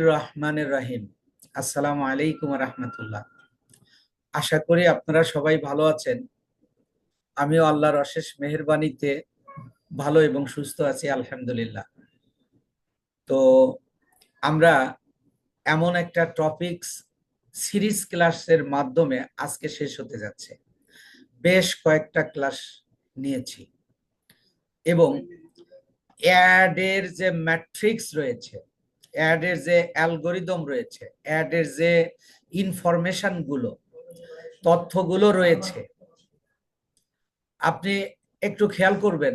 রহমানির রহিম আসসালামু আলাইকুম রহমতুল্লাহ। আশা করি আপনারা সবাই ভালো আছেন। আমিও আল্লাহর অশেষ মেহেরবানিতে ভালো এবং সুস্থ আছি, আলহামদুলিল্লাহ। তো আমরা এমন একটা টপিকস সিরিজ ক্লাসের মাধ্যমে আজকে শেষ হতে যাচ্ছে। বেশ কয়েকটা ক্লাস নিয়েছি। এবং অ্যাডের যে ম্যাট্রিক্স রয়েছে, অ্যাডের যে অ্যালগোরিদম রয়েছে, অ্যাডের যে ইনফরমেশনগুলো তথ্যগুলো রয়েছে, আপনি একটু খেয়াল করবেন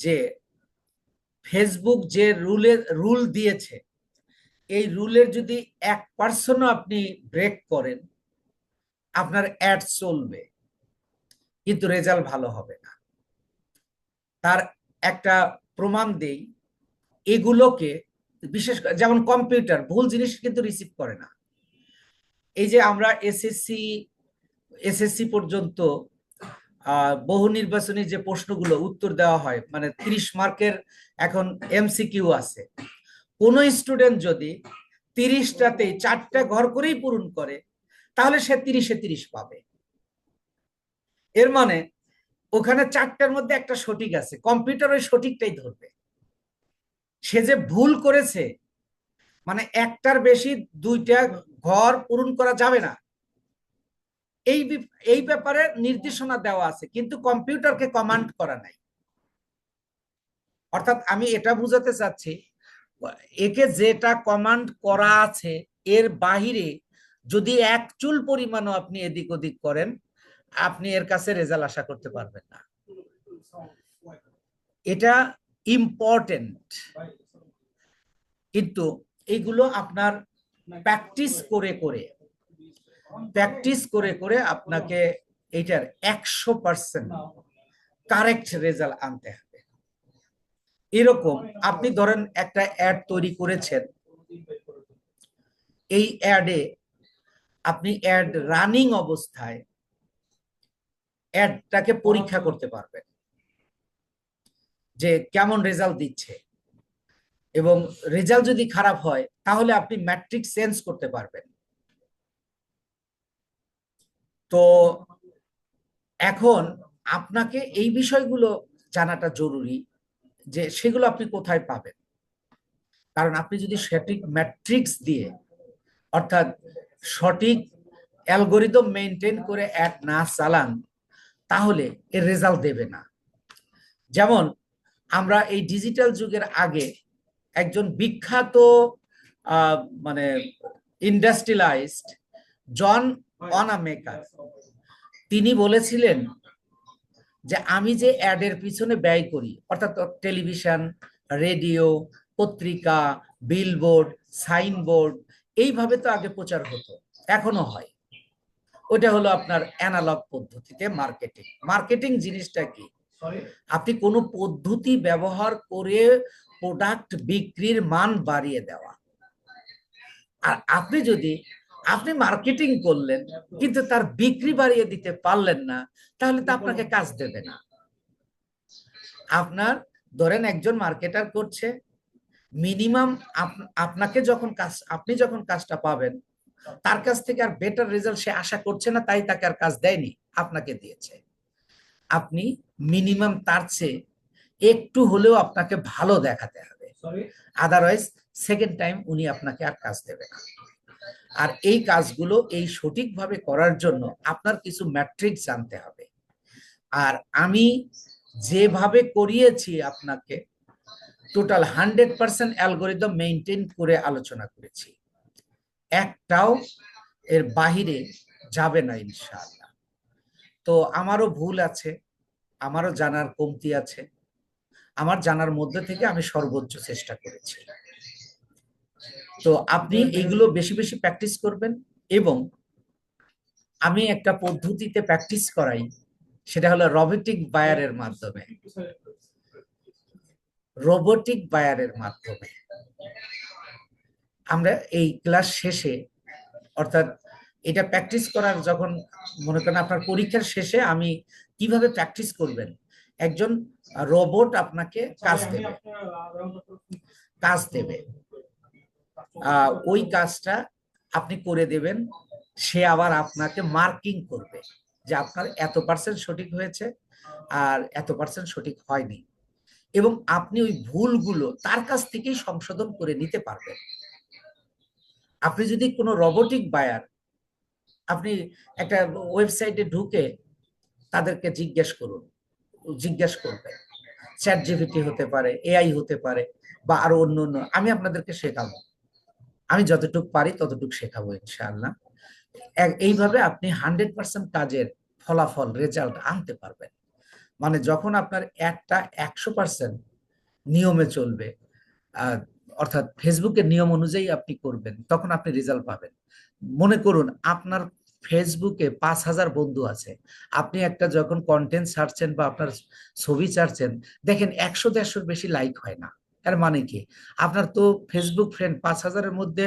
যে ফেসবুক যে রুলের রুল দিয়েছে, এই রুলের যদি এক পার্সেন্টও আপনি ব্রেক করেন, আপনার অ্যাড চলবে, কিন্তু রেজাল্ট ভালো হবে না। তার একটা প্রমাণ দেই, এগুলোকে বিশেষ যেমন কম্পিউটার, ভুল জিনিস কিন্তু রিসিভ করে না। এই যে আমরা এসএসসি এসএসসি পর্যন্ত বহু নির্বাচনী যে প্রশ্নগুলো উত্তর দেওয়া হয় মানে তিরিশ মার্কের এখন এমসিকিউ আছে। কোন স্টুডেন্ট যদি তিরিশটাতেই চারটা ঘর করেই পূরণ করে, তাহলে সে তিরিশে তিরিশ পাবে। এর মানে ওখানে চারটার মধ্যে একটা সঠিক আছে। কম্পিউটার ওই সঠিকটাই ধরবে। সে যে ভুল করেছে মানে একটার বেশি দুইটা ঘর পূরণ করা যাবে না। এই এই ব্যাপারে নির্দেশনা দেওয়া আছে, কিন্তু কম্পিউটারকে কমান্ড করা নাই। অর্থাৎ আমি এটা বুঝাতে চাচ্ছি, একে যেটা কমান্ড করা আছে, এর বাহিরে যদি এক চুল পরিমাণও আপনি এদিক ওদিক করেন আপনি এর কাছে রেজাল্ট আশা করতে পারবেন না। এটা ইম্পর্টেন্ট কিন্তু এইগুলো আপনার প্র্যাকটিস করে করে প্র্যাকটিস করে করে আপনাকে এটার একশো পার্সেন্ট কারেক্ট রেজাল্ট আনতে হবে। এরকম আপনি ধরেন একটা অ্যাড তৈরি করেছেন। এই অ্যাডে আপনি অ্যাড রানিং অবস্থায় অ্যাডটাকে পরীক্ষা করতে পারবেন যে কেমন রেজাল্ট দিচ্ছে। এবং রেজাল্ট যদি খারাপ হয়, তাহলে আপনি ম্যাট্রিক চেঞ্জ করতে পারবেন। তো এখন আপনাকে এই বিষয়গুলো জানাটা জরুরি, যে সেগুলো আপনি কোথায় পাবেন। কারণ আপনি যদি সঠিক ম্যাট্রিক্স দিয়ে, অর্থাৎ সঠিক অ্যালগোরিদম মেনটেন করে অ্যাড না চালান তাহলে এর রেজাল্ট দেবে না। যেমন আমরা এই ডিজিটাল যুগের আগে একজন বিখ্যাত মানে ইন্ডাস্ট্রিয়ালাইজড জন অনামেকার তিনি বলেছিলেন যে আমি যে অ্যাডের পিছনে ব্যয় করি, অর্থাৎ টেলিভিশন রেডিও পত্রিকা বিলবোর্ড সাইনবোর্ড এইভাবে তো আগে প্রচার হতো, এখনও হয়। ওটা হলো আপনার অ্যানালগ পদ্ধতিতে মার্কেটিং মার্কেটিং জিনিসটা কি? আপনি কোনো পদ্ধতি ব্যবহার করে প্রোডাক্ট বিক্রির মান বাড়িয়ে দেওয়া। আর আপনি যদি আপনি মার্কেটিং করলেন কিন্তু তার বিক্রি বাড়িয়ে দিতে পারলেন না তাহলে তো আপনাকে কাজ দেবে না। আপনার ধরেন একজন মার্কেটার করছে মিনিমাম আপনাকে যখন কাজ আপনি যখন কাজটা পাবেন তার কাছ থেকে আর বেটার রেজাল্ট সে আশা করছে না তাই তাকে আর কাজ দেয়নি আপনাকে দিয়েছে। আপনি মিনিমাম তার চেয়ে একটু হলেও আপনাকে ভালো দেখাতে হবে। আদারওয়াইজ সেকেন্ড টাইম উনি আপনাকে আর কাজ দেবে না। আর এই কাজগুলো এই সঠিকভাবে করার জন্য আপনার কিছু ম্যাট্রিক জানতে হবে। আর আমি যেভাবে করিয়েছি আপনাকে total hundred percent algorithm maintain করে আলোচনা করেছি। একটাও এর বাহিরে যাবে না, ইনশাআল্লাহ। তো আমারও ভুল আছে, আমারও জানার কমতি আছে, আমার জানার মধ্যে থেকে আমি সর্বোচ্চ চেষ্টা করেছি। তো আপনি এইগুলো বেশি বেশি প্র্যাকটিস করবেন এবং আমি একটা পদ্ধতিতে প্র্যাকটিস করাই, সেটা হলো রবোটিক বায়ারের মাধ্যমে। রোবোটিক বায়ারের মাধ্যমে। আমরা এই ক্লাস শেষে অর্থাৎ এটা প্র্যাকটিস করার যখন মনে করেন আপনার পরীক্ষার শেষে আমি কীভাবে প্র্যাকটিস করবেন? একজন রোবট আপনাকে কাজ দেবে। কাজ দেবে। ওই কাজটা আপনি করে দেবেন সে আবার আপনাকে মার্কিং করবে যে আপনার এত পার্সেন্ট সঠিক হয়েছে আর এত পার্সেন্ট সঠিক হয়নি। এবং আপনি ওই ভুলগুলো তার কাছ থেকেই সংশোধন করে নিতে পারবেন। আপনি যদি কোনো রোবোটিক বায়ার আপনি একটা ওয়েবসাইটে ঢুকে তাদেরকে জিজ্ঞেস করুন, জিজ্ঞেস করবেন। চ্যাট জিপিটি হতে পারে এআই হতে পারে, বা আরও অন্য অন্য, আমি আপনাদেরকে শেখাবো। আমি যতটুকু পারি ততটুকু শেখাবো, ইনশাআল্লাহ। এইভাবে আপনি হান্ড্রেড পার্সেন্ট কাজের ফলাফল রেজাল্ট আনতে পারবেন। মানে যখন আপনার একটা একশো পার্সেন্ট নিয়মে চলবে অর্থাৎ ফেসবুকের নিয়ম অনুযায়ী আপনি করবেন, তখন আপনি রেজাল্ট পাবেন। মনে করুন, আপনার ফেসবুকে পাঁচ হাজার বন্ধু আছে। আপনি একটা যখন কন্টেন্ট ছাড়ছেন বা আপনার ছবি ছাড়ছেন, দেখেন একশো দেড়শোর বেশি লাইক হয় না। এর মানে কি? আপনার তো ফেসবুক ফ্রেন্ড পাঁচ হাজারের মধ্যে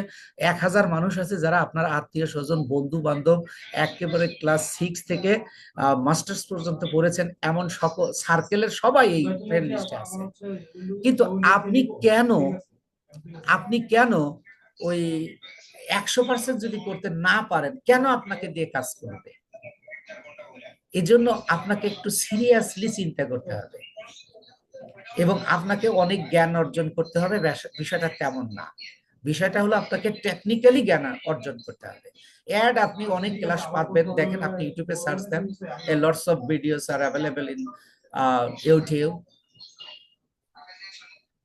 এক হাজার মানুষ আছে যারা আপনার আত্মীয় স্বজন বন্ধু বান্ধব একেবারে ক্লাস সিক্স থেকে মাস্টার্স পর্যন্ত পড়েছেন, এমন সকল সার্কেলের সবাই এই ফ্রেন্ড লিস্টে আছে। কিন্তু আপনি কেন আপনি কেন ওই একশো পার্সেন্ট যদি করতে না পারেন, কেন আপনাকে দিয়ে কাজ করবে? এজন্য আপনাকে একটু সিরিয়াসলি চিন্তা করতে হবে। এবং আপনাকে অনেক জ্ঞান অর্জন করতে হবে বিষয়টা তেমন না। বিষয়টা হলো আপনাকে টেকনিক্যালি জ্ঞান অর্জন করতে হবে। অ্যাড আপনি অনেক ক্লাস পাবেন, দেখেন আপনি ইউটিউবে সার্চ দেন, এ লটস অফ ভিডিওস আর অ্যাভেলেবল ইন ইউটিউব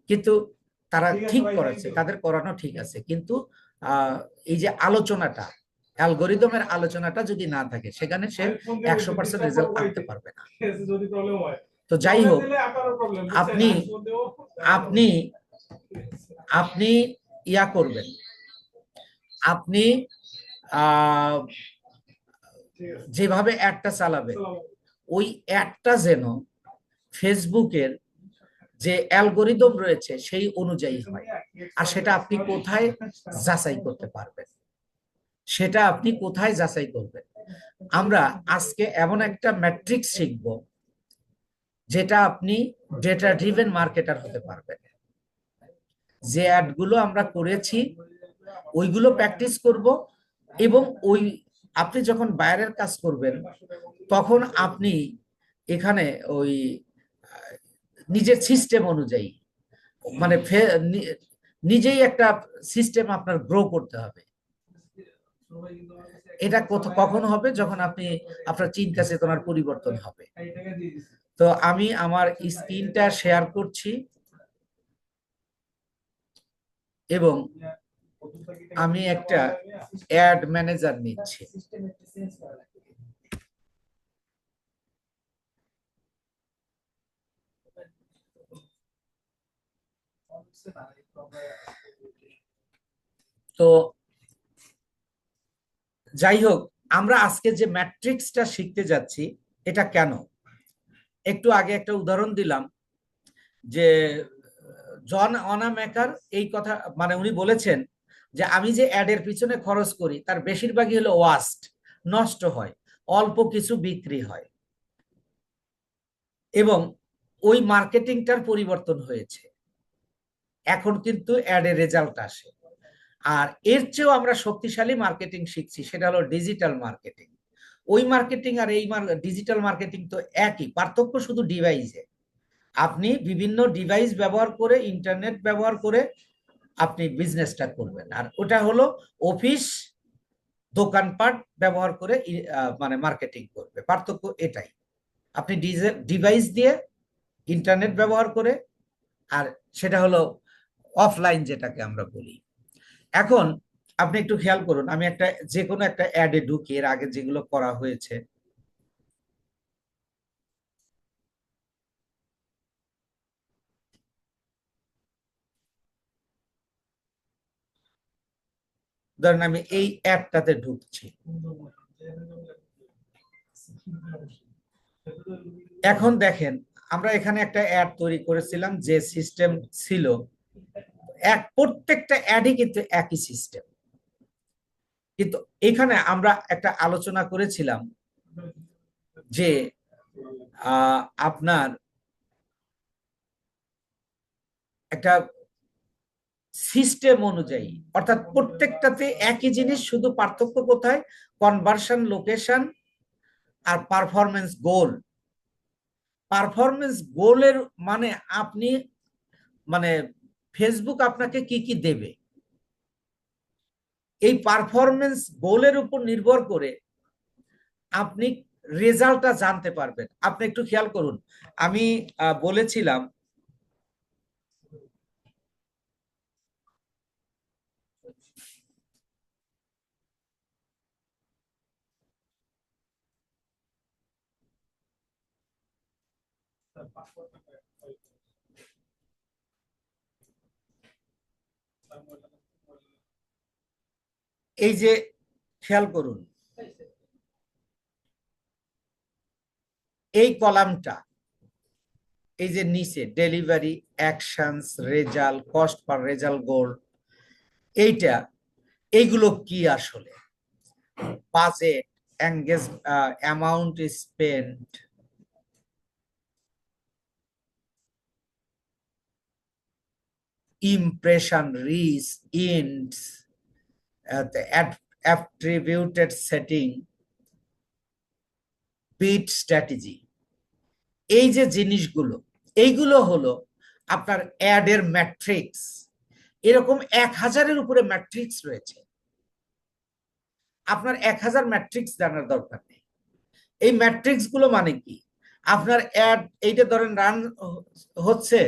কিন্তু তারা ঠিক করেছে তাদের করানো ঠিক আছে। কিন্তু এই যে আলোচনাটা অ্যালগোরিদমের আলোচনাটা যদি না থাকে সেখানে সে একশো পার্সেন্ট রেজাল্ট আনতে পারবে না। তো যাই হোক আপনি- আপনি আপনি ইয়া করবেন। আপনি আহ, যেভাবে অ্যাডটা চালাবেন ওই অ্যাডটা যেন ফেসবুকের যে অ্যালগোরিদম রয়েছে সেই অনুযায়ী হয়। আর সেটা আপনি কোথায় যাচাই করতে পারবেন? সেটা আপনি কোথায় যাচাই করবেন? আমরা আজকে এমন একটা ম্যাট্রিক্স শিখব, যেটা আপনি ডেটা ড্রিভেন মার্কেটার হতে পারবেন। যে অ্যাডগুলো আমরা করেছি, ওইগুলো প্র্যাকটিস করব এবং ওই, আপনি যখন বাইরের কাজ করবেন, তখন আপনি এখানে ওই নিজের সিস্টেম অনুযায়ী। মানে নিজেই একটা সিস্টেম আপনার গ্রো করতে হবে। এটা কখন হবে? যখন আপনি আপনার চিন্তা চেতনার পরিবর্তন হবে। তো আমি আমার স্ক্রিনটা শেয়ার করছি। এবং আমি একটা অ্যাড ম্যানেজার নিচ্ছি। তো যাই হোক, আমরা আজকে যে ম্যাট্রিক্সটা শিখতে যাচ্ছি, এটা কেন? একটু আগে একটা উদাহরণ দিলাম যে, জন অনামেকার এই কথা মানে উনি বলেছেন যে, আমি যে অ্যাডের পিছনে খরচ করি, তার বেশিরভাগই হলো ওয়াস্ট, নষ্ট হয়, অল্প কিছু বিক্রি হয়। এবং ওই মার্কেটিংটার পরিবর্তন হয়েছে। এখন কিন্তু অ্যাডের রেজাল্ট আসে। আর এর চেয়েও আমরা শক্তিশালী মার্কেটিং শিখছি, সেটা হলো ডিজিটাল মার্কেটিং ওই মার্কেটিং আর এই ডিজিটাল মার্কেটিং তো একই, পার্থক্য শুধু ডিভাইসে আপনি বিভিন্ন ডিভাইস ব্যবহার করে ইন্টারনেট ব্যবহার করে আপনি বিজনেসটা করবেন। আর ওটা হলো অফিস দোকানপাট ব্যবহার করে মানে মার্কেটিং করবে। পার্থক্য এটাই। আপনি ডিভাইস দিয়ে ইন্টারনেট ব্যবহার করে, আর সেটা হলো অফলাইন যেটাকে আমরা বলি। এখন আপনি একটু খেয়াল করুন, আমি একটা যে কোনো একটা অ্যাডে ঢুকি, এর আগে যেগুলো করা হয়েছে। ধরেন আমি এই অ্যাডটাতে ঢুকছি। এখন দেখেন, আমরা এখানে একটা অ্যাড তৈরি করেছিলাম যে সিস্টেম ছিল এক, প্রত্যেকটা অ্যাডই কিন্তু একই সিস্টেম কিন্তু এখানে আমরা একটা আলোচনা করেছিলাম যে আপনার একটা সিস্টেম অনুযায়ী, অর্থাৎ প্রত্যেকটাতে একই জিনিস, শুধু পার্থক্য কোথায়? কনভার্সন লোকেশন আর পারফরমেন্স গোল পারফরমেন্স গোলের মানে আপনি মানে ফেসবুক আপনাকে কি কি দেবে? এই পারফরমেন্স গোলের উপর নির্ভর করে আপনি রেজাল্টটা জানতে পারবেন। আপনি একটু খেয়াল করুন, আমি বলেছিলাম এই যে খেয়াল করুন। এই কলামটা এই যে নিচে delivery actions result cost per result goal এইটা এইগুলো কি আসলে? Budget engage amount spend impression reach uh, the attributed setting bid strategy এই যে জিনিসগুলো, এইগুলো হলো আপনার অ্যাডের ম্যাট্রিক্স। এরকম এক হাজারের উপরে ম্যাট্রিক্স রয়েছে। আপনার এক হাজার ম্যাট্রিক্স জানার দরকার নেই। এই ম্যাট্রিক্সগুলো মানে কি? আপনার অ্যাড, এইটা ধরেন রান, হচ্ছে,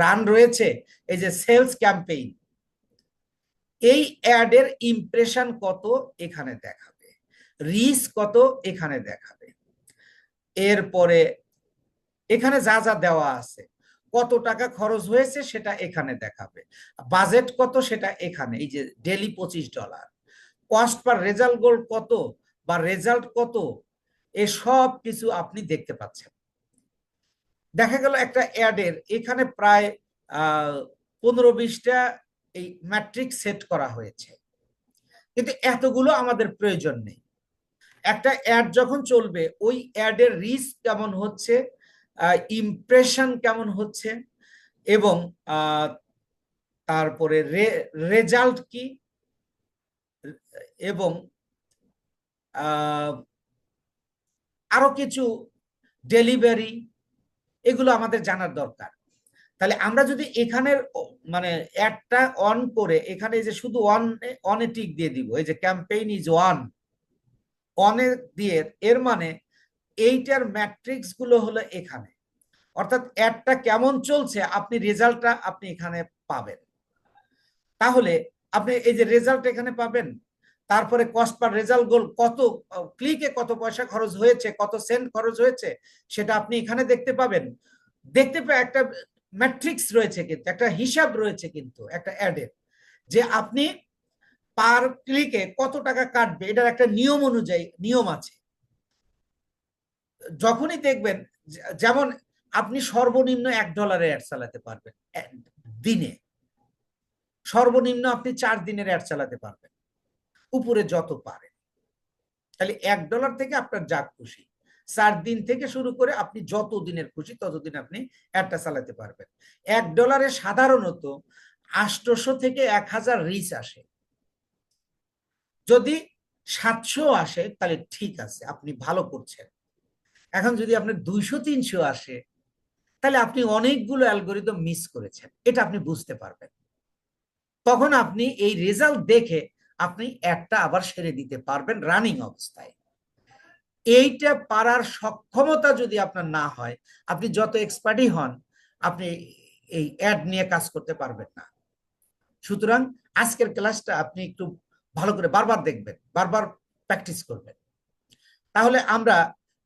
রান রয়েছে, এই যে সেলস ক্যাম্পেইন। এই অ্যাডের ইমপ্রেশন কত এখানে দেখাবে? রিস কত এখানে দেখাবে? এরপরে এখানে যা যা দেওয়া আছে, কত টাকা খরচ হয়েছে সেটা এখানে দেখাবে। বাজেট কত সেটা এখানে, এই যে ডেলি পঁচিশ dollar cost per result goal কত বা রেজাল্ট কত এসব কিছু আপনি দেখতে পাচ্ছেন। দেখা গেল একটা অ্যাডের, এখানে প্রায়, আহ, পনেরো বিশটা এই ম্যাট্রিক সেট করা হয়েছে। কিন্তু এতগুলো আমাদের প্রয়োজন নেই। একটা অ্যাড যখন চলবে, ওই অ্যাডের রিস্ক কেমন হচ্ছে ইমপ্রেশন কেমন হচ্ছে, এবং তারপরে রেজাল্ট কি, এবং আরও কিছু ডেলিভারি এগুলো আমাদের জানার দরকার। তাহলে আমরা যদি এখানের মানে অ্যাডটা অন করে এখানে যে শুধু অন অনে টিক দিয়ে দিব, এই যে ক্যাম্পেইন ইজ ওয়ান অনে দিয়ে এর মানে এইটার ম্যাট্রিক্সগুলো হলো এখানে। অর্থাৎ অ্যাডটা কেমন চলছে, আপনি রেজাল্টটা আপনি এখানে পাবেন। তাহলে আপনি এই যে রেজাল্ট এখানে পাবেন, তারপরে কস্ট পার রেজাল্ট গোল কত ক্লিকে কত পয়সা খরচ হয়েছে, কত সেন্ট খরচ হয়েছে, সেটা আপনি এখানে দেখতে পাবেন। দেখতে একটা ম্যাট্রিক্স রয়েছে কিন্তু, একটা হিসাব রয়েছে কিন্তু, একটা অ্যাডের যে আপনি পার ক্লিকে কত টাকা কাটবে, এটার একটা নিয়ম অনুযায়ী, নিয়ম আছে। যখনই দেখবেন যেমন আপনি সর্বনিম্ন এক ডলারে অ্যাড চালাতে পারবেন দিনে। সর্বনিম্ন আপনি চার দিনের অ্যাড চালাতে পারবেন, উপরে যত পারেন। তাহলে এক ডলার থেকে আপনার যা খুশি। চার দিন থেকে শুরু করে আপনি যত দিনের খুশি ততদিন আপনি অ্যাডটা চালাতে পারবেন। এক ডলারে সাধারণত আষ্টশো থেকে এক হাজার রিচ আসে। যদি সাতশো আসে, তাহলে ঠিক আছে, আপনি ভালো করছেন। এখন যদি আপনার দুইশো, তিনশো আসে, তাহলে আপনি অনেকগুলো অ্যালগোরিদম মিস করেছেন, এটা আপনি বুঝতে পারবেন। তখন আপনি এই রেজাল্ট দেখে আপনি একটা আবার সেরে দিতে পারবেন রানিং অবস্থায়। এইটা পারার সক্ষমতা যদি আপনার না হয়, আপনি যত এক্সপার্টই হন, আপনি এই অ্যাড নিয়ে কাজ করতে পারবেন না। সুতরাং আজকের ক্লাসটা আপনি একটু ভালো করে বারবার দেখবেন, বারবার প্র্যাকটিস করবেন। তাহলে আমরা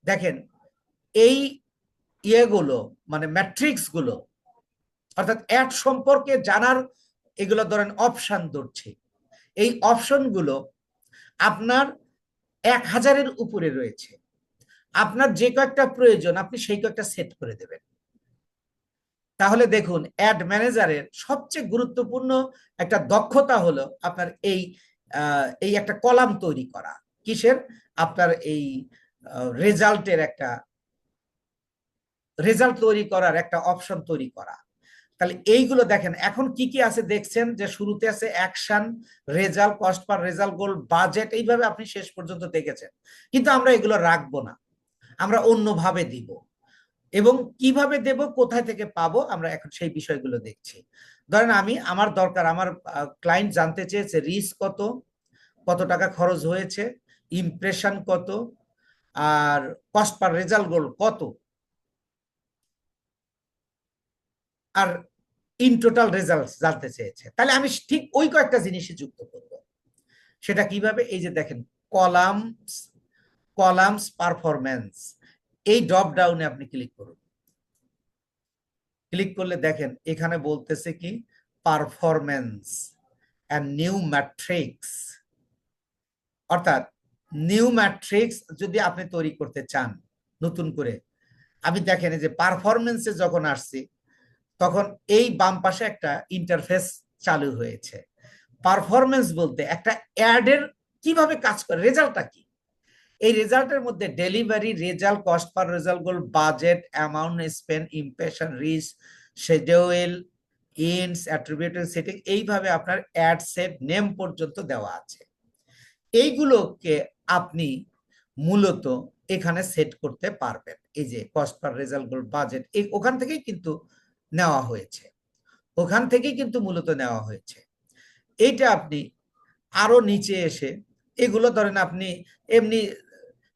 দেখেন, এই ইয়েগুলো মানে ম্যাট্রিক্সগুলো অর্থাৎ অ্যাড সম্পর্কে জানার এগুলো ধরেন অপশান ধরছে। এই অপশনগুলো আপনার এক হাজারের উপরে রয়েছে। আপনার যে কয়েকটা প্রয়োজন, আপনি সেই কয়েকটা সেট করে দেবেন। তাহলে দেখুন অ্যাড ম্যানেজারের সবচেয়ে গুরুত্বপূর্ণ একটা দক্ষতা হলো আপনার এই এই একটা কলাম তৈরি করা। কিসের? আপনার এই রেজাল্টের একটা রেজাল্ট তৈরি করার একটা অপশন তৈরি করা। তাহলে এইগুলো দেখেন, এখন কি কি আছে দেখছেন যে শুরুতে আছে action result cost per result goal budget এইভাবে আপনি শেষ পর্যন্ত দেখেছেন। কিন্তু আমরা এগুলো রাখব না, আমরা অন্যভাবে দিব। এবং কীভাবে দেব, কোথায় থেকে পাবো, আমরা এখন সেই বিষয়গুলো দেখছি। ধরেন আমি, আমার দরকার, আমার ক্লায়েন্ট জানতে চেয়েছে রিস্ক কত কত টাকা খরচ হয়েছে ইমপ্রেশন কত, আর কস্ট পার রেজাল্ট গোল কত। আর ইন টোটাল রেজাল্ট জানতে চেয়েছে। তাহলে আমি ঠিক ওই কয়েকটা জিনিসই যুক্ত করব। সেটা কীভাবে? এই যে দেখেন কলামস কলামস পারফরমেন্স এই ড্রপ ডাউনে আপনি ক্লিক করুন। ক্লিক করলে দেখেন, এখানে বলতেছে কি? পারফরমেন্স অ্যান্ড নিউ ম্যাট্রিক্স অর্থাৎ নিউ ম্যাট্রিক্স যদি আপনি তৈরি করতে চান, নতুন করে। আমি দেখেন যে পারফরমেন্সে যখন আসছি তখন এই বাম পাশে একটা ইন্টারফেস চালু হয়েছে। পারফরমেন্স বলতে একটা অ্যাডের কীভাবে কাজ করে রেজাল্টটা কি? এই রেজাল্টের মধ্যে delivery result cost per result goal budget amount spend impression reach schedule ends attributed setting এইভাবে আপনার অ্যাড সেট নেম পর্যন্ত দেওয়া আছে। এইগুলোকে আপনি মূলত এখানে সেট করতে পারবেন। এই যে cost per result goal budget এই ওখান থেকেই কিন্তু নেওয়া হয়েছে। ওখান থেকেই কিন্তু মূলত নেওয়া হয়েছে। এইটা আপনি আরও নিচে এসে, এগুলো ধরেন আপনি এমনি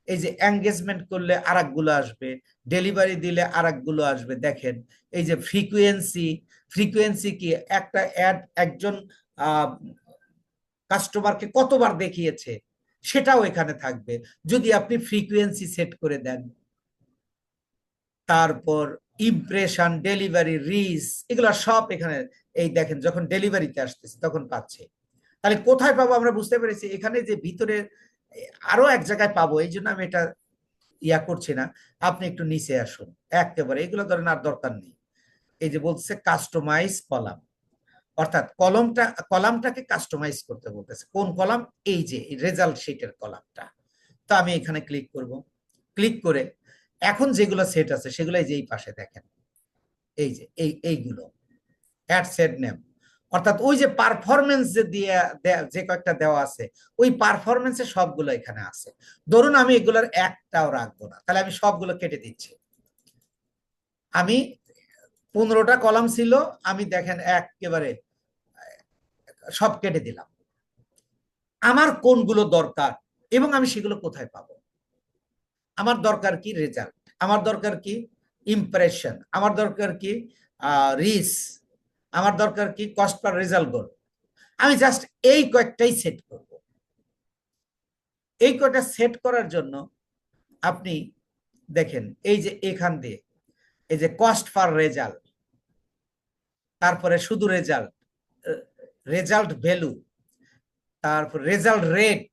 এই যে এঙ্গেজমেন্ট করলে আর আসবে ডেলিভারি দিলে আর আসবে, দেখেন এই যে ফ্রিকুয়েন্সি ফ্রিকুয়েন্সি কি? একটা অ্যাড একজন কাস্টমারকে কতবার দেখিয়েছে, সেটাও এখানে থাকবে। যদি আপনি ফ্রিকুয়েন্সি সেট করে দেন, তারপর ইমপ্রেশন ডেলিভারি রিস এগুলো সব এখানে এই দেখেন, যখন ডেলিভারিতে আসতেছে, তখন পাচ্ছে। তাহলে কোথায় পাবো আমরা বুঝতে পেরেছি? এখানে যে ভিতরে আরও এক জায়গায় পাবো, এই জন্য আমি এটা ইয়া করছি না। আপনি একটু নিচে আসুন, একেবারে। এগুলো ধরেন আর দরকার নেই। এই যে বলছে কাস্টমাইজ কলাম। অর্থাৎ কলমটা, কলামটাকে কাস্টমাইজ করতে বলতেছে। কোন কলাম? এই যে রেজাল্ট শিটের কলামটা। তো আমি এখানে ক্লিক করব। ক্লিক করে এখন যেগুলো সেট আছে সেগুলো যেই পাশে দেখেন, এই যে, এই, এইগুলো অ্যাড সেট নেম অর্থাৎ ওই যে পারফরমেন্স যে দিয়ে যে কয়েকটা দেওয়া আছে, ওই পারফরমেন্সে সবগুলো এখানে আছে। ধরুন আমি এগুলোর একটাও রাখব না, তাহলে আমি সবগুলো কেটে দিচ্ছি। আমি পনেরোটা কলাম ছিল, আমি দেখেন একেবারে, সব কেটে দিলাম। আমার কোনগুলো দরকার এবং আমি সেগুলো কোথায় পাবো? আমার দরকার কি রেজাল্ট আমার দরকার কি ইমপ্রেশন আমার দরকার কি রিস আমার দরকার কি কস্ট পার রেজাল্ট গোল আমি জাস্ট এই কয়েকটাই সেট করব। এই কয়টা সেট করার জন্য আপনি দেখেন, এই যে এখান দিয়ে, এই যে কস্ট পার রেজাল্ট তারপরে শুধু রেজাল্ট রেজাল্ট ভ্যালু তারপর রেজাল্ট রেট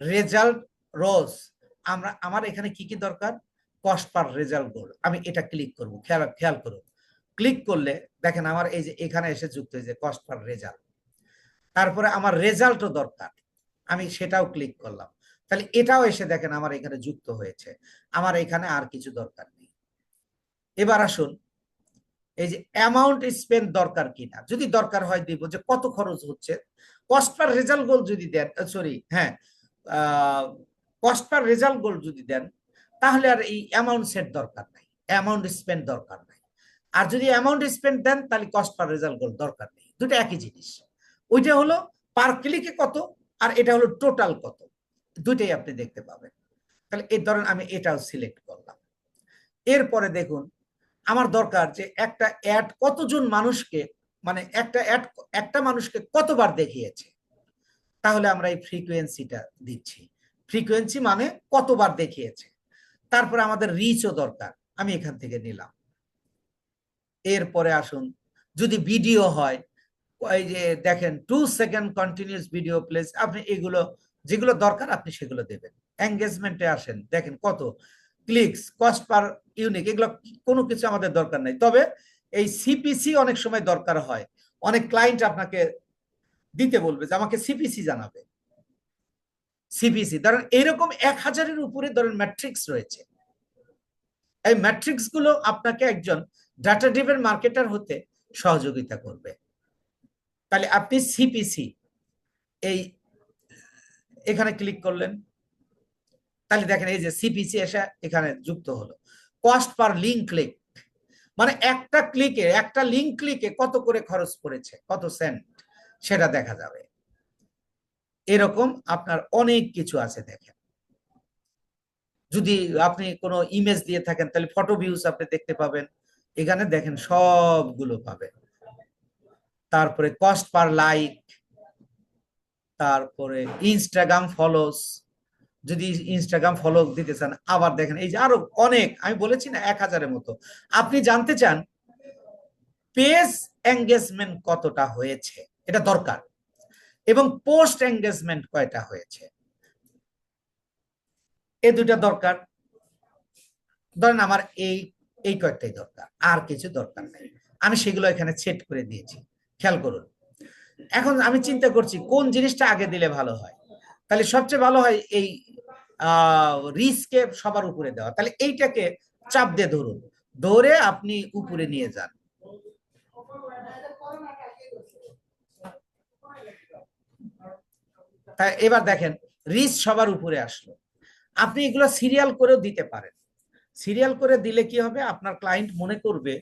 রেজাল্ট রোজ আমরা, আমার এখানে কি কি দরকার? কস্ট পার রেজাল্ট গোল আমি এটা ক্লিক করব। খেয়াল খেয়াল করুন। ক্লিক করলে, দেখেন আমার এই যে এখানে এসে যুক্ত হয়েছে কস্ট পার রেজাল্ট তারপরে আমার রেজাল্টও দরকার। আমি সেটাও ক্লিক করলাম। তাহলে এটাও এসে দেখেন আমার এখানে যুক্ত হয়েছে। আমার এখানে আর কিছু দরকার নেই। এবার আসুন। এই যে অ্যামাউন্ট স্পেন্ড দরকার কিনা? যদি দরকার হয় দিব যে কত খরচ হচ্ছে? কস্ট পার রেজাল্ট গোল যদি দেন সরি হ্যাঁ কস্ট পার রেজাল্ট গোল যদি দেন, তাহলে আর এই অ্যামাউন্ট সেট দরকার নাই। অ্যামাউন্ট স্পেন্ড দরকার নাই। আর যদি অ্যামাউন্ট স্পেন্ড দেন, তাহলে কস্ট পার রেজাল্ট গোল দরকার নেই। দুটো একই জিনিস। ওইটা হলো পার ক্লিকে কত, আর এটা হলো টোটাল কত। দুইটাই আপনি দেখতে পাবেন। তাহলে এই ধরেন আমি এটাও সিলেক্ট করলাম। এরপরে দেখুন, আমার দরকার যে একটা অ্যাড কতজন মানুষকে মানে একটা অ্যাড একটা মানুষকে কতবার দেখিয়েছে। তাহলে আমরা এই ফ্রিকোয়েন্সিটা দিচ্ছি। ফ্রিকোয়েন্সি মানে কতবার দেখিয়েছে। তারপরে আমাদের রিচও দরকার, আমি এখান থেকে নিলাম। এরপরে আসুন, যদি ভিডিও হয় এই যে দেখেন two second continuous video plays আপনি এগুলো, যেগুলো দরকার আপনি সেগুলো দেবেন। এঙ্গেজমেন্টে আসেন, দেখেন কত। ক্লিকস কস্ট পার ইউনিক এগুলো কোনো কিছু আমাদের দরকার নেই। তবে এই সিপিসি অনেক সময় দরকার হয়। অনেক ক্লায়েন্ট আপনাকে দিতে বলবে যে, আমাকে সিপিসি জানাবে। সিপিসি ধরেন এরকম এক হাজারের উপরে ধরেন ম্যাট্রিক্স রয়েছে। এই ম্যাট্রিক্সগুলো আপনাকে একজন ডাটা ড্রিভেন মার্কেটার হতে সহযোগিতা করবে। তাহলে আপনি সিপিসি এই, এখানে ক্লিক করলেন। তাহলে দেখেন এই যে সিপিসি এসে এখানে যুক্ত হলো। কস্ট পার লিঙ্ক ক্লিক মানে একটা ক্লিকে একটা লিঙ্ক ক্লিকে কত করে খরচ করেছে কত সেন্ট সেটা দেখা যাবে। এরকম আপনার অনেক কিছু আছে দেখেন। যদি আপনি কোনো ইমেজ দিয়ে থাকেন, তাহলে ফটো ভিউজ আপনি দেখতে পাবেন। এখানে দেখেন সবগুলো পাবেন। তারপরে কস্ট পার লাইক তারপরে ইনস্টাগ্রাম ফলোস যদি ইনস্টাগ্রাম ফলো দিতে চান, আবার দেখেন এই যে আরও অনেক, আমি বলেছি না এক হাজারের মতো। আপনি জানতে চান পেজ এঙ্গেজমেন্ট কতটা হয়েছে? এটা দরকার। এবং পোস্ট এঙ্গেজমেন্ট কয়টা হয়েছে? এই দুটা দরকার। ধরেন আমার এই এই কয়েকটাই দরকার, আর কিছু দরকার নেই। আমি সেগুলো এখানে সেট করে দিয়েছি, খেয়াল করুন। এখন আমি চিন্তা করছি, কোন জিনিসটা আগে দিলে ভালো হয়? তাহলে সবচেয়ে ভালো হয় এই রিস্কে সবার উপরে দেওয়া। তাহলে এইটাকে চাপ দিয়ে ধরুন। ধরে আপনি উপরে নিয়ে যান। এবার দেখেন, রিস সবার উপরে আসলো। আপনি এগুলো সিরিয়াল করেও দিতে পারেন। সিরিয়াল করে দিলে কি হবে? আপনার ক্লায়েন্ট মনে করবে,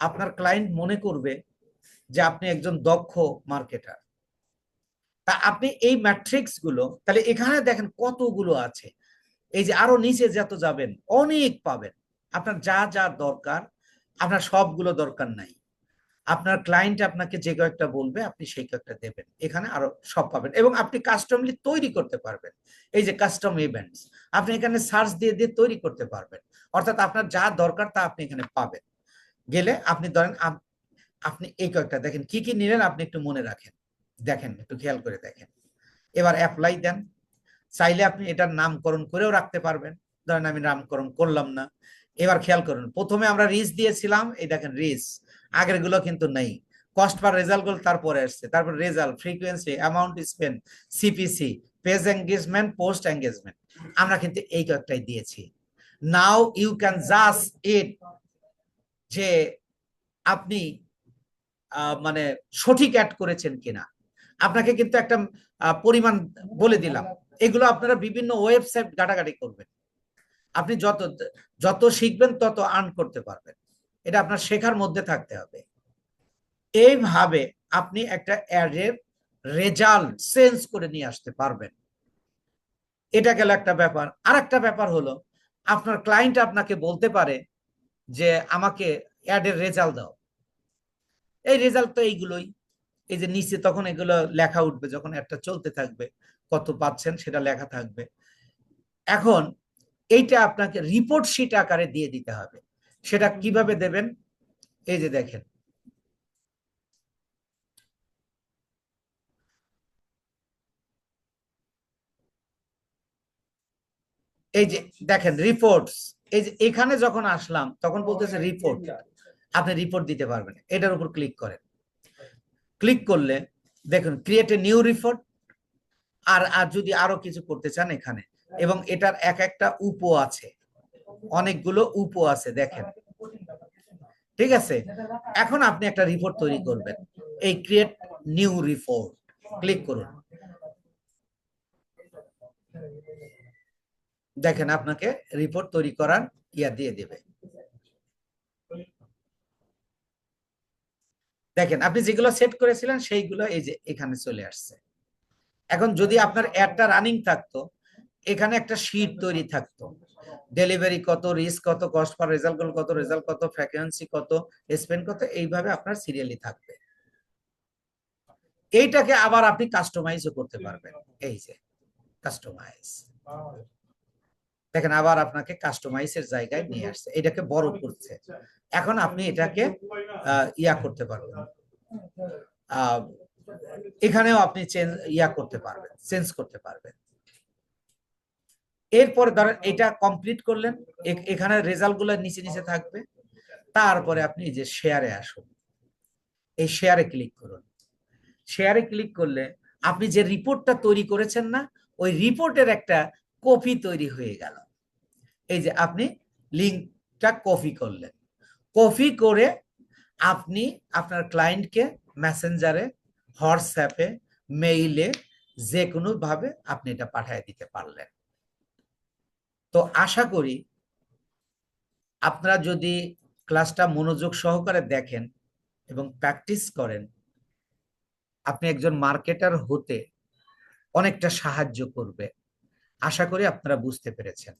আপনার ক্লায়েন্ট মনে করবে যে আপনি একজন দক্ষ মার্কেটার তা আপনি এই ম্যাট্রিক্সগুলো, তাহলে এখানে দেখেন কতগুলো আছে। এই যে আরও নিচে যত যাবেন, অনেক পাবেন। আপনার যা যা দরকার, আপনার সবগুলো দরকার নাই। আপনার ক্লায়েন্ট আপনাকে যে কয়েকটা বলবে, আপনি সেই কয়েকটা দেবেন। এখানে আরও সব পাবেন। এবং আপনি কাস্টমলি তৈরি করতে পারবেন। এই যে কাস্টম ইভেন্টস আপনি এখানে সার্চ দিয়ে দিয়ে তৈরি করতে পারবেন। অর্থাৎ আপনার যা দরকার তা আপনি এখানে পাবেন। গেলে আপনি ধরেন আপনি এই কয়েকটা দেখেন, কি কি নিলেন আপনি একটু মনে রাখেন। দেখেন, একটু খেয়াল করে দেখেন। এবার অ্যাপ্লাই দেন। চাইলে আপনি এটার নামকরণ করেও রাখতে পারবেন। ধরেন আমি নামকরণ করলাম না। এবার খেয়াল করুন, প্রথমে আমরা রিস দিয়েছিলাম। এই দেখেন রিস আগেরগুলো কিন্তু নেই। কস্ট পার রেজাল্টগুলো তারপরে আসছে। তারপর result frequency amount spend CPC page engagement post engagement আমরা কিন্তু এই কয়েকটাই দিয়েছি। Now you can just it যে আপনি মানে সঠিক অ্যাড করেছেন কিনা। আপনাকে কিন্তু একটা পরিমাণ বলে দিলাম। এগুলো আপনারা বিভিন্ন ওয়েবসাইট ঘাটাঘাটি করবেন। আপনি যত যত শিখবেন তত আর্ন করতে পারবেন। এটা আপনার শেখার মধ্যে থাকতে হবে। এইভাবে আপনি একটা অ্যাডের রেজাল্ট চেঞ্জ করে নিয়ে আসতে পারবেন। এটা গেল একটা ব্যাপার। আর একটা ব্যাপার হলো, আপনার ক্লায়েন্ট আপনাকে বলতে পারে যে, আমাকে অ্যাডের রেজাল্ট দাও। এই রেজাল্ট তো এইগুলোই। এই যে নিচে তখন এগুলো লেখা উঠবে, যখন একটা চলতে থাকবে, কত পাচ্ছেন সেটা লেখা থাকবে। এখন এইটা আপনাকে রিপোর্ট শিট আকারে দিয়ে দিতে হবে। সেটা কীভাবে দেবেন? এই যে দেখেন। এই যে দেখেন রিপোর্টস এই যে এখানে যখন আসলাম, তখন বলতেছে রিপোর্ট আপনি রিপোর্ট দিতে পারবেন। এটার উপর ক্লিক করেন। ক্লিক করলে দেখুন ক্রিয়েট এ নিউ রিপোর্ট আর আর যদি আরও কিছু করতে চান এখানে, এবং এটার এক একটা উপ আছে। অনেকগুলো উপ আছে, দেখেন। ঠিক আছে? এখন আপনি একটা রিপোর্ট তৈরি করবেন। এই ক্রিয়েট নিউ রিপোর্ট ক্লিক করুন। দেখেন আপনাকে রিপোর্ট তৈরি করার ইয়া দিয়ে দেবে। দেখেন, আপনি যেগুলো সেট করেছিলেন, সেইগুলো এই যে এখানে চলে আসছে। এখন যদি আপনার অ্যাডটা রানিং থাকতো, এখানে একটা শিট তৈরি থাকতো। ডেলিভারি কত রিস্ক কত কস্ট পার রেজাল্ট কত রেজাল্ট কত ফ্রিকোয়েন্সি কত স্পেন্ড কত, এইভাবে আপনার সিরিয়ালি থাকবে। এইটাকে আবার আপনি কাস্টমাইজও করতে পারবেন। এই যে কাস্টমাইজ দেখেন, আবার আপনাকে কাস্টমাইজের জায়গায় নিয়ে আসছে। এটাকে বড় করছে। এখন আপনি এটাকে ইয়া করতে পারবেন। এখানেও আপনি চেঞ্জ ইয়া করতে পারবেন চেঞ্জ করতে পারবেন। এরপরে ধরেন এটা কমপ্লিট করলেন এখানে রেজাল্টগুলো নিচে নিচে থাকবে, তারপরে আপনি যে শেয়ারে আসুন। এই শেয়ারে ক্লিক করুন। শেয়ারে ক্লিক করলে আপনি যে রিপোর্টটা তৈরি করেছেন না, ওই রিপোর্টের একটা কপি তৈরি হয়ে গেল। এই যে আপনি লিঙ্কটা কপি করলেন। কপি করে আপনি আপনার ক্লায়েন্টকে মেসেঞ্জারে হোয়াটসঅ্যাপে মেইলে যে কোনো ভাবে আপনি এটা পাঠিয়ে দিতে পারলেন। তো আশা করি আপনারা যদি ক্লাসটা মনোযোগ সহকারে দেখেন এবং প্র্যাকটিস করেন, আপনি একজন মার্কেটার হতে অনেকটা সাহায্য করবে। আশা করি আপনারা বুঝতে পেরেছেন।